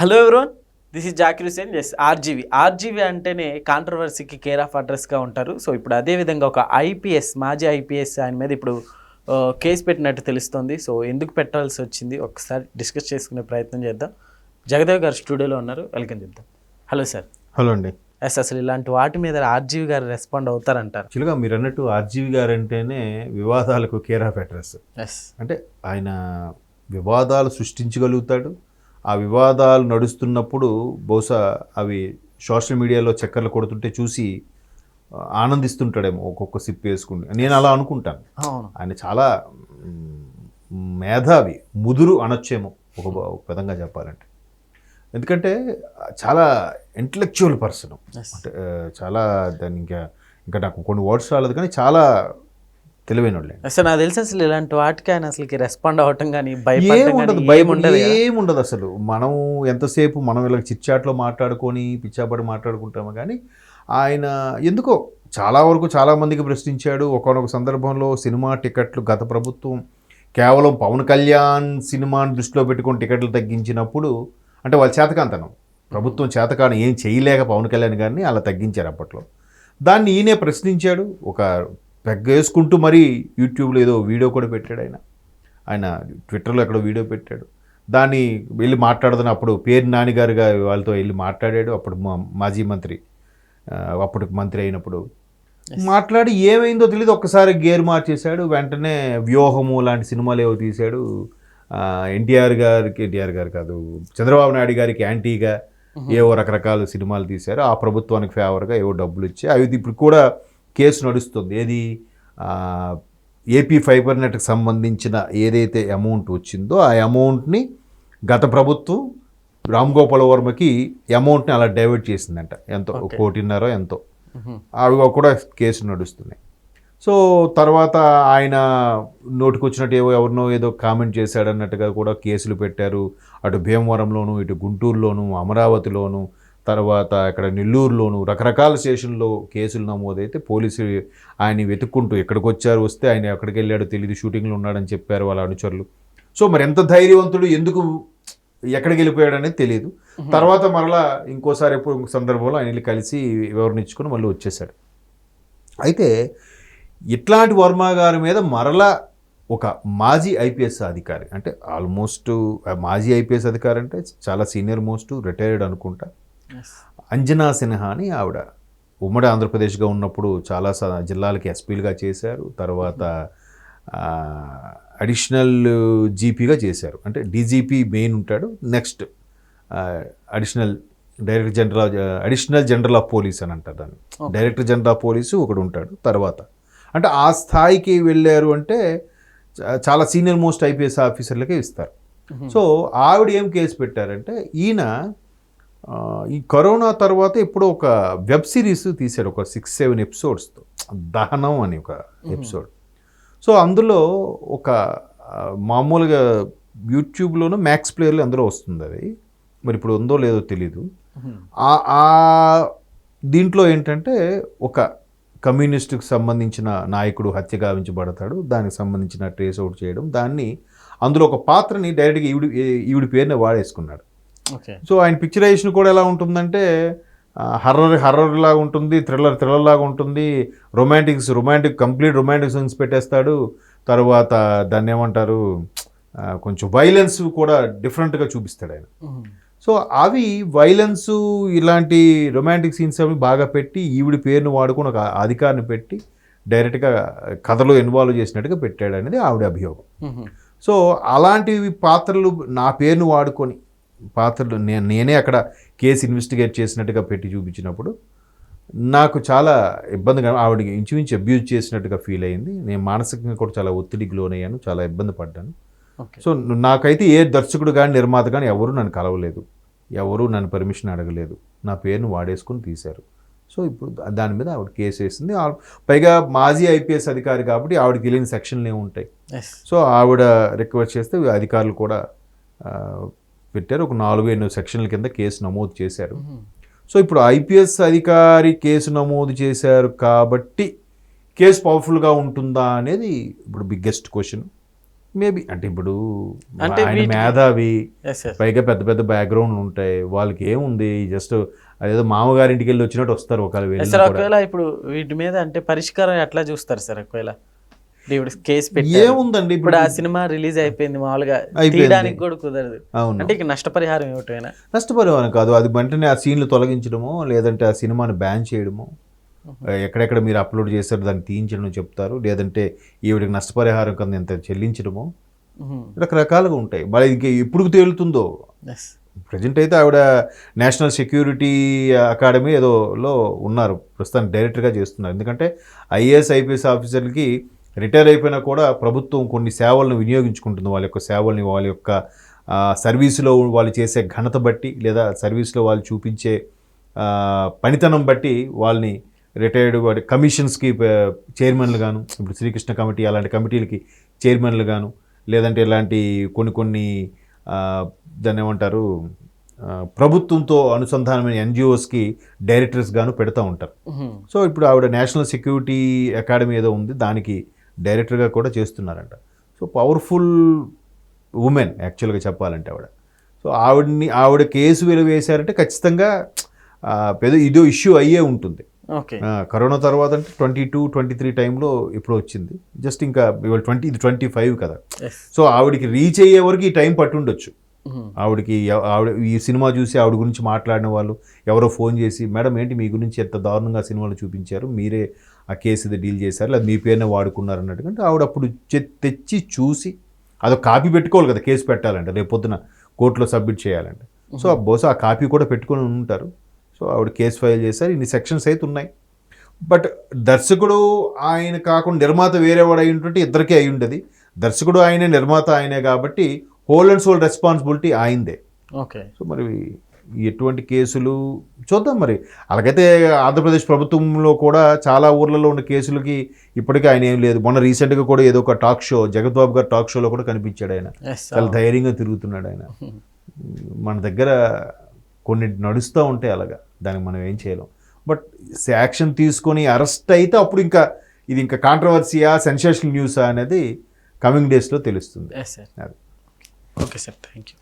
Hello everyone this is Zakir Hussain yes RGV RGV అంటేనే కాంట్రవర్సీకి care of అడ్రస్గా ఉంటారు. So ఇప్పుడు అదే విధంగా ఒక ఐపీఎస్ మాజీ ఐపీఎస్ ఆయన మీద ఇప్పుడు కేసు పెట్టినట్టు తెలుస్తుంది. సో ఎందుకు పెట్టాల్సి వచ్చింది? ఒకసారి డిస్కస్ చేసుకునే ప్రయత్నం చేద్దాం. జగదేవ్ గారు స్టూడియోలో ఉన్నారు. వెల్కమ్ చెప్దాం. హలో సార్ హలో అండి. ఎస్ అసలు ఇలాంటి వాటి మీద ఆర్జీవి గారు రెస్పాండ్ అవుతారంటారు. యాక్చువల్గా మీరు అన్నట్టు ఆర్జీవి గారు అంటేనే వివాదాలకు కేర్ ఆఫ్ అడ్రస్ ఎస్ అంటే ఆయన వివాదాలు సృష్టించగలుగుతాడు ఆ వివాదాలు నడుస్తున్నప్పుడు బహుశా అవి సోషల్ మీడియాలో చక్కర్లు కొడుతుంటే చూసి ఆనందిస్తుంటాడేమో ఒక్కొక్క సిప్ వేసుకుని నేను అలా అనుకుంటాను. ఆయన చాలా మేధావి ముదురు అనొచ్చేమో ఒక విధంగా చెప్పాలంటే. ఎందుకంటే చాలా ఇంటలెక్చువల్ పర్సన్. అంటే చాలా దాన్ని ఇంకా ఇంకా నాకు కొన్ని వర్డ్స్ రాలేదు కానీ చాలా తెలివైన వాళ్ళే అసలు నాకు తెలిసి అసలు ఇలాంటి వాటికి ఆయన అసలుకి రెస్పాండ్ అవ్వటం కానీ కానీ భయం కదా. ఏముండదు అసలు. మనం ఎంతసేపు మనం ఇలా చిట్చాట్లో మాట్లాడుకొని పిచ్చాపడి మాట్లాడుకుంటాము కానీ ఆయన ఎందుకో చాలా వరకు చాలా మందికి ప్రశ్నించాడు. ఒకనొక సందర్భంలో సినిమా టికెట్లు గత ప్రభుత్వం కేవలం పవన్ కళ్యాణ్ సినిమాని దృష్టిలో పెట్టుకొని టికెట్లు తగ్గించినప్పుడు అంటే వాళ్ళ చేతకాంతనం. ప్రభుత్వం చేతకాని ఏం చేయలేక పవన్ కళ్యాణ్ గారిని అలా తగ్గించారు అప్పట్లో. దాన్ని ఈయనే ప్రశ్నించాడు. ఒక పెగ్గేసుకుంటూ మరీ యూట్యూబ్లో ఏదో వీడియో కూడా పెట్టాడు ఆయన. ఆయన ట్విట్టర్లో ఎక్కడో వీడియో పెట్టాడు. దాన్ని వెళ్ళి మాట్లాడుతున్న అప్పుడు పేరు నానిగారుగా వాళ్ళతో వెళ్ళి మాట్లాడాడు. అప్పుడు మా- మాజీ మంత్రి అప్పుడు మంత్రి అయినప్పుడు. మాట్లాడి ఏమైందో తెలియదు ఒక్కసారి గేర్ మార్చేశాడు. వెంటనే వ్యూహము లాంటి సినిమాలు ఏవో తీశాడు. ఎన్టీఆర్ గారికి ఎన్టీఆర్ గారు కాదు చంద్రబాబు నాయుడు గారికి యాంటీగా ఏవో రకరకాల సినిమాలు తీశారు. ఆ ప్రభుత్వానికి ఫేవర్గా ఏవో డబ్బులు ఇచ్చి అవి ఇప్పుడు కూడా కేసు నడుస్తుంది. ఏది? ఏపీ ఫైబర్ నెట్కి సంబంధించిన ఏదైతే అమౌంట్ వచ్చిందో ఆ అమౌంట్ని గత ప్రభుత్వం రామ్ గోపాల్ వర్మకి అమౌంట్ని అలా డైవర్ట్ చేసిందంట. ఎంతో. కోటిన్నర ఎంతో. అవి కూడా కేసు నడుస్తున్నాయి. సో తర్వాత ఆయన నోటికొచ్చినట్టు ఏవో ఎవరినో ఏదో కామెంట్ చేశాడన్నట్టుగా కూడా కేసులు పెట్టారు. అటు భీమవరంలోను ఇటు గుంటూరులోను అమరావతిలోను తర్వాత ఇక్కడ నెల్లూరులోను రకరకాల స్టేషన్లో కేసులు నమోదైతే పోలీసులు ఆయన వెతుక్కుంటూ ఎక్కడికి వచ్చారు వస్తే ఆయన ఎక్కడికి వెళ్ళాడో తెలియదు షూటింగ్లో ఉన్నాడని చెప్పారు వాళ్ళ అనుచరులు. సో మరి ఎంత ధైర్యవంతుడు ఎందుకు ఎక్కడికి వెళ్ళిపోయాడు అనేది తెలియదు తర్వాత మరలా ఇంకోసారి ఎప్పుడు సందర్భంలో ఆయన కలిసి వివరణ మళ్ళీ వచ్చేసాడు అయితే ఇట్లాంటి వర్మ గారి మీద మరలా ఒక మాజీ ఐపీఎస్ అధికారి అంటే ఆల్మోస్ట్ మాజీ ఐపీఎస్ అధికారి అంటే చాలా సీనియర్ మోస్ట్ రిటైర్డ్ అనుకుంటా. అంజనా సిన్హా అని ఆవిడ ఉమ్మడి ఆంధ్రప్రదేశ్గా ఉన్నప్పుడు చాలా జిల్లాలకి ఎస్పీలుగా చేశారు. తర్వాత అడిషనల్ జీపీగా చేశారు. అంటే డీజీపీ మెయిన్ ఉంటాడు. Next additional director general of additional general of police అని అంటారు దాన్ని. డైరెక్టర్ జనరల్ ఆఫ్ పోలీసు ఒకడు ఉంటాడు తర్వాత. అంటే ఆ స్థాయికి వెళ్ళారు అంటే చాలా సీనియర్ మోస్ట్ ఐపీఎస్ ఆఫీసర్లకే ఇస్తారు. సో ఆవిడ ఏం కేసు పెట్టారంటే ఈయన ఈ కరోనా తర్వాత ఇప్పుడు ఒక వెబ్ సిరీస్ తీశాడు ఒక సిక్స్ సెవెన్ ఎపిసోడ్స్తో. దహనం అని ఒక ఎపిసోడ్. సో అందులో ఒక మామూలుగా యూట్యూబ్లోనూ మ్యాక్స్ ప్లేయర్లో అందులో వస్తుంది అది. మరి ఇప్పుడు ఉందో లేదో తెలీదు. ఆ దీంట్లో ఏంటంటే ఒక కమ్యూనిస్టుకు సంబంధించిన నాయకుడు హత్య గావించబడతాడు. దానికి సంబంధించిన ట్రేస్ అవుట్ చేయడం. దాన్ని అందులో ఒక పాత్రని డైరెక్ట్గా ఈవిడి ఈవిడి పేరుని వాడేసుకున్నాడు. సో ఆయన పిక్చరైజేషన్ కూడా ఎలా ఉంటుందంటే హర్రర్ హర్రర్ లాగా ఉంటుంది థ్రిల్లర్ థ్రిల్లర్ లాగా ఉంటుంది. Romantics romantic complete romantic songs పెట్టేస్తాడు. తర్వాత దాన్ని ఏమంటారు కొంచెం వైలెన్స్ కూడా డిఫరెంట్గా చూపిస్తాడు ఆయన. సో అవి వైలెన్స్ ఇలాంటి రొమాంటిక్ సీన్స్ అవి బాగా పెట్టి ఈవిడి పేరును వాడుకొని ఒక అధికారిని పెట్టి డైరెక్ట్గా కథలో ఇన్వాల్వ్ చేసినట్టుగా పెట్టాడు అనేది ఆవిడ అభియోగం. సో అలాంటివి పాత్రలు నా పేరును వాడుకొని పాత్రలు నేను నేనే అక్కడ కేసు ఇన్వెస్టిగేట్ చేసినట్టుగా పెట్టి చూపించినప్పుడు నాకు చాలా ఇబ్బందిగా ఆవిడకి ఇంచుమించు అబ్యూజ్ చేసినట్టుగా ఫీల్ అయింది. నేను మానసికంగా కూడా చాలా ఒత్తిడికి లోనయ్యాను చాలా ఇబ్బంది పడ్డాను. సో నాకైతే ఏ దర్శకుడు కానీ నిర్మాత కానీ ఎవరు నన్ను కలవలేదు. ఎవరు నన్ను పర్మిషన్ అడగలేదు. నా పేరును వాడేసుకుని తీశారు. సో ఇప్పుడు దాని మీద ఆవిడ కేసు వేసింది. పైగా మాజీ ఐపీఎస్ అధికారి కాబట్టి ఆవిడకి తెలియని సెక్షన్లు ఏమి ఉంటాయి. సో ఆవిడ రిక్వెస్ట్ చేస్తే అధికారులు కూడా పెట్టారు. ఒక నాలుగు ఎన్నో సెక్షన్ల కింద కేసు నమోదు చేశారు. సో ఇప్పుడు ఐపీఎస్ అధికారి కేసు నమోదు చేశారు కాబట్టి కేసు పవర్ఫుల్గా ఉంటుందా అనేది ఇప్పుడు బిగ్గెస్ట్ క్వశ్చన్ మేబీ అంటే ఇప్పుడు అంటే మేధావి పైగా పెద్ద పెద్ద బ్యాక్గ్రౌండ్లు ఉంటాయి. వాళ్ళకి ఏముంది? జస్ట్ అదేదో మామగారింటికి వెళ్ళి వచ్చినట్టు వస్తారు ఒకవేళ. ఒకవేళ ఇప్పుడు వీటి మీద అంటే పరిష్కారం ఎట్లా చూస్తారు సార్ ఒకవేళ ఇప్పుడు కేసు పెట్టి ఏముందండి ఇప్పుడు? ఆ సినిమా రిలీజ్ అయిపోయింది మామూలుగా. తీయడానికి కూడా కుదరదు. అంటే ఇక నష్టపరిహారం ఏమిటైనా? నష్టపరిహారం కాదు. అది వెంటనే ఆ సీన్లు తొలగించడమో లేదంటే ఆ సినిమాని బ్యాన్ చేయడమో ఎక్కడెక్కడ మీరు అప్లోడ్ చేశారు దాన్ని తీయించడం చెప్తారు. లేదంటే ఈవిడికి నష్టపరిహారం కింద ఎంత చెల్లించడమో. రకరకాలుగా ఉంటాయి. మరి ఇంక ఎప్పుడు తేలుతుందో? ప్రజెంట్ అయితే ఆవిడ నేషనల్ సెక్యూరిటీ అకాడమీ ఏదో లో ఉన్నారు. ప్రస్తుతానికి డైరెక్టర్గా చేస్తున్నారు. ఎందుకంటే ఐఏఎస్ ఐపీఎస్ ఆఫీసర్లకి రిటైర్ అయిపోయినా కూడా ప్రభుత్వం కొన్ని సేవలను వినియోగించుకుంటుంది. వాళ్ళ యొక్క సేవల్ని వాళ్ళ యొక్క సర్వీసులో వాళ్ళు చేసే ఘనత బట్టి లేదా సర్వీస్లో వాళ్ళు చూపించే పనితనం బట్టి వాళ్ళని రిటైర్డ్ వాడి కమిషన్స్కి చైర్మన్లు గాను ఇప్పుడు శ్రీకృష్ణ కమిటీ అలాంటి కమిటీలకి చైర్మన్లు గాను లేదంటే ఇలాంటి కొన్ని కొన్ని దాన్ని ఏమంటారు ప్రభుత్వంతో అనుసంధానమైన ఎన్జిఓస్కి డైరెక్టర్స్ గాను పెడతా ఉంటారు. సో ఇప్పుడు ఆవిడ నేషనల్ సెక్యూరిటీ అకాడమీ ఏదో ఉంది దానికి డైరెక్టర్గా కూడా చేస్తున్నారంట. సో పవర్ఫుల్ ఉమెన్ యాక్చువల్గా చెప్పాలంటే ఆవిడ. సో ఆవిడని ఆవిడ కేసు విలువ వేశారంటే ఖచ్చితంగా పెద్ద ఇదో ఇష్యూ అయ్యే ఉంటుంది. కరోనా తర్వాత అంటే ట్వంటీ టూ ట్వంటీ త్రీ టైంలో ఇప్పుడు వచ్చింది. జస్ట్ ఇంకా ఇవాళ ట్వంటీ ఇది ట్వంటీ ఫైవ్ కదా. సో ఆవిడకి రీచ్ అయ్యే వరకు ఈ టైం పట్టుండొచ్చు. ఆవిడకి ఆవిడ ఈ సినిమా చూసి ఆవిడ గురించి మాట్లాడిన వాళ్ళు ఎవరో ఫోన్ చేసి మేడం ఏంటి మీ గురించి ఎంత దారుణంగా సినిమాలు చూపించారు? మీరే ఆ కేసు ఇది డీల్ చేశారు లేదా మీ పేరునే వాడుకున్నారు అన్నట్టుగా ఆవిడ అప్పుడు తెచ్చి చూసి అదొక కాపీ పెట్టుకోవాలి కదా కేసు పెట్టాలంటే రేపు పొద్దున కోర్టులో సబ్మిట్ చేయాలంటే. సో ఆ బహుశా ఆ కాపీ కూడా పెట్టుకొని ఉంటారు. సో ఆవిడ కేసు ఫైల్ చేశారు ఇన్ని సెక్షన్స్ అయితే ఉన్నాయి. బట్ దర్శకుడు ఆయన కాకుండా నిర్మాత వేరేవాడు అయి ఉంటుంటే ఇద్దరికీ అయి ఉండేది. దర్శకుడు ఆయనే నిర్మాత ఆయనే కాబట్టి హోల్ అండ్ సోల్ రెస్పాన్సిబిలిటీ ఆయనదే. ఓకే. సో మరి ఎటువంటి కేసులు చూద్దాం మరి. అలాగైతే ఆంధ్రప్రదేశ్ ప్రభుత్వంలో కూడా చాలా ఊర్లలో ఉన్న కేసులకి ఇప్పటికీ ఆయన ఏం లేదు. మొన్న రీసెంట్గా కూడా ఏదో ఒక టాక్ షో జగత్ బాబు గారు టాక్ షోలో కూడా కనిపించాడు ఆయన. చాలా ధైర్యంగా తిరుగుతున్నాడు ఆయన. మన దగ్గర కొన్ని నడుస్తూ ఉంటాయి అలాగా దానికి మనం ఏం చేయలేం. బట్ యాక్షన్ తీసుకొని అరెస్ట్ అయితే అప్పుడు ఇంకా ఇది ఇంకా కాంట్రవర్సీయా సెన్సేషనల్ న్యూసా అనేది కమింగ్ డేస్లో తెలుస్తుంది. Okay sir thank you